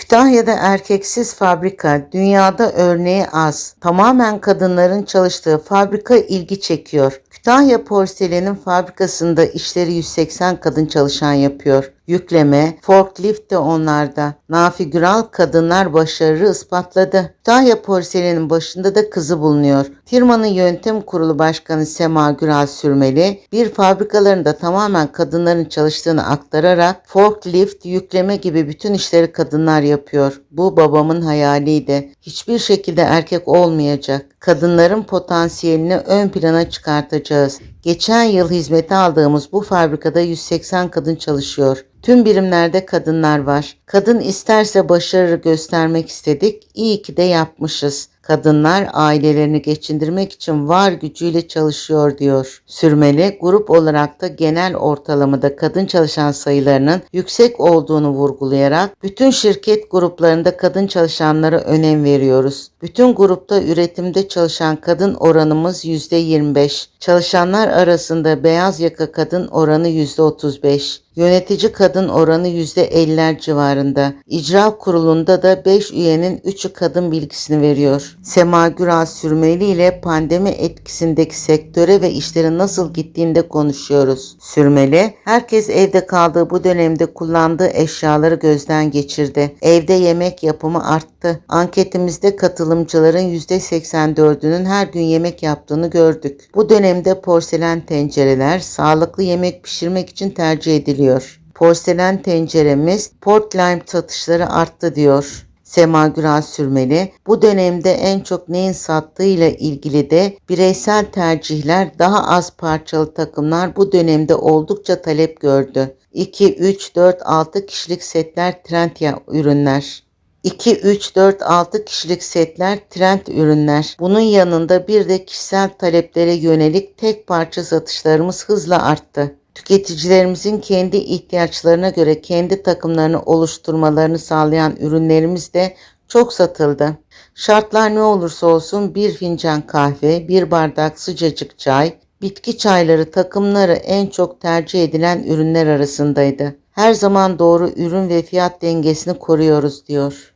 Kütahya'da erkeksiz fabrika, dünyada örneği az. Tamamen kadınların çalıştığı fabrika ilgi çekiyor. Kütahya Porselen'in fabrikasında işleri 180 kadın çalışan yapıyor. Yükleme, forklift de onlarda. Nafigüral kadınlar başarı ispatladı. Kütahya Porselen'in başında da kızı bulunuyor. Firmanın yönetim kurulu başkanı Sema Güral Sürmeli, bir fabrikalarında tamamen kadınların çalıştığını aktararak forklift, yükleme gibi bütün işleri kadınlar yapıyor. Bu babamın hayaliydi. Hiçbir şekilde erkek olmayacak. Kadınların potansiyelini ön plana çıkartacağız. Geçen yıl hizmete aldığımız bu fabrikada 180 kadın çalışıyor. Tüm birimlerde kadınlar var. Kadın isterse başarı göstermek istedik. İyi ki de yapmışız. Kadınlar ailelerini geçindirmek için var gücüyle çalışıyor diyor. Sürmeli grup olarak da genel ortalamada kadın çalışan sayılarının yüksek olduğunu vurgulayarak bütün şirket gruplarında kadın çalışanlara önem veriyoruz. Bütün grupta üretimde çalışan kadın oranımız %25. Çalışanlar arasında beyaz yaka kadın oranı %35. Yönetici kadın oranı %50'ler civarında. İcra kurulunda da 5 üyenin 3'ü kadın bilgisini veriyor. Sema Güral Sürmeli ile pandemi etkisindeki sektöre ve işlerin nasıl gittiğini de konuşuyoruz. Sürmeli, herkes evde kaldığı bu dönemde kullandığı eşyaları gözden geçirdi. Evde yemek yapımı arttı. Anketimizde katılımcıların %84'ünün her gün yemek yaptığını gördük. Bu dönemde porselen tencereler sağlıklı yemek pişirmek için tercih ediliyor. Porselen tenceremiz port lime satışları arttı diyor. Sema Güral Sürmeli bu dönemde en çok neyin sattığıyla ilgili de bireysel tercihler daha az parçalı takımlar bu dönemde oldukça talep gördü. 2, 3, 4, 6 kişilik setler trend ürünler. 2, 3, 4, 6 kişilik setler trend ürünler. Bunun yanında bir de kişisel taleplere yönelik tek parça satışlarımız hızla arttı. Tüketicilerimizin kendi ihtiyaçlarına göre kendi takımlarını oluşturmalarını sağlayan ürünlerimiz de çok satıldı. Şartlar ne olursa olsun bir fincan kahve, bir bardak sıcacık çay, bitki çayları takımları en çok tercih edilen ürünler arasındaydı. Her zaman doğru ürün ve fiyat dengesini koruyoruz diyor.